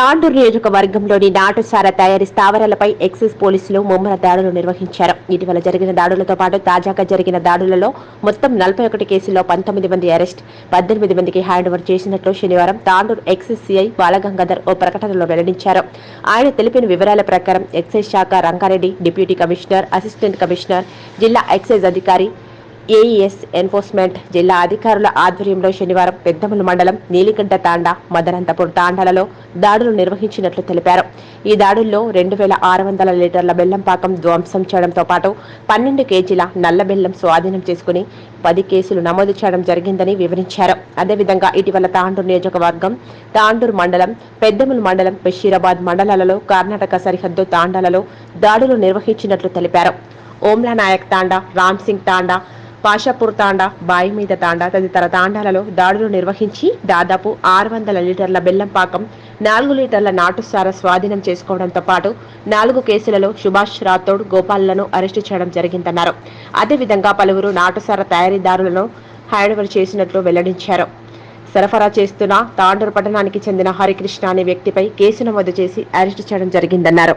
తాండూరు నియోజకవర్గంలోని నాటుసార తయారీ స్థావరాలపై ఎక్సైజ్ పోలీసులు ముమ్మర దాడులు నిర్వహించారు. ఇటీవల జరిగిన దాడులతో పాటు తాజాగా జరిగిన దాడులలో మొత్తం నలభై ఒకటి కేసుల్లో పంతొమ్మిది మంది అరెస్ట్ పద్దెనిమిది మందికి హ్యాండ్ ఓవర్ చేసినట్లు శనివారం తాండూరు ఎక్సైజ్ సిఐ బాలగంగాధర్ ఓ ప్రకటనలో వెల్లడించారు. ఆయన తెలిపిన వివరాల ప్రకారం ఎక్సైజ్ శాఖ Rangareddy deputy commissioner assistant commissioner జిల్లా ఎక్సైజ్ అధికారి ఏఈఎస్ ఎన్ఫోర్స్మెంట్ జిల్లా అధికారుల ఆధ్వర్యంలో శనివారం పెద్దమల మండలం నీలిగడ్డ తాండా మదనంతపూర్ తాండాలలో దాడులు నిర్వహించినట్లు తెలిపారు. ఈ దాడుల్లో రెండు వేల ఆరు వందల లీటర్ల బెల్లం పాకం ధ్వంసం చేయడంతో పాటు పన్నెండు కేజీల నల్ల బెల్లం స్వాధీనం చేసుకుని పది కేసులు నమోదు చేయడం జరిగిందని వివరించారు. అదేవిధంగా ఇటీవల తాండూరు నియోజకవర్గం తాండూరు మండలం పెద్దమల మండలం బషీరాబాద్ మండలాలలో కర్ణాటక సరిహద్దు తాండాలలో దాడులు నిర్వహించినట్లు తెలిపారు. ఓమ్లా నాయక్ తాండా రామ్ సింగ్ తాండా పాషాపూర్ తాండా బాయి మీద తాండా తదితర తాండాలలో దాడులు నిర్వహించి దాదాపు ఆరు వందల లీటర్ల బెల్లం పాకం నాలుగు లీటర్ల నాటుసార స్వాధీనం చేసుకోవడంతో పాటు నాలుగు కేసులలో సుభాష్ రాథోడ్ గోపాల్లను అరెస్టు చేయడం జరిగిందన్నారు. అదేవిధంగా పలువురు నాటుసార తయారీదారులను హ్యాండ్ఓవర్ చేసినట్లు వెల్లడించారు. సరఫరా చేస్తున్న తాండూరు పట్టణానికి చెందిన హరికృష్ణ అనే వ్యక్తిపై కేసు నమోదు చేసి అరెస్టు చేయడం జరిగిందన్నారు.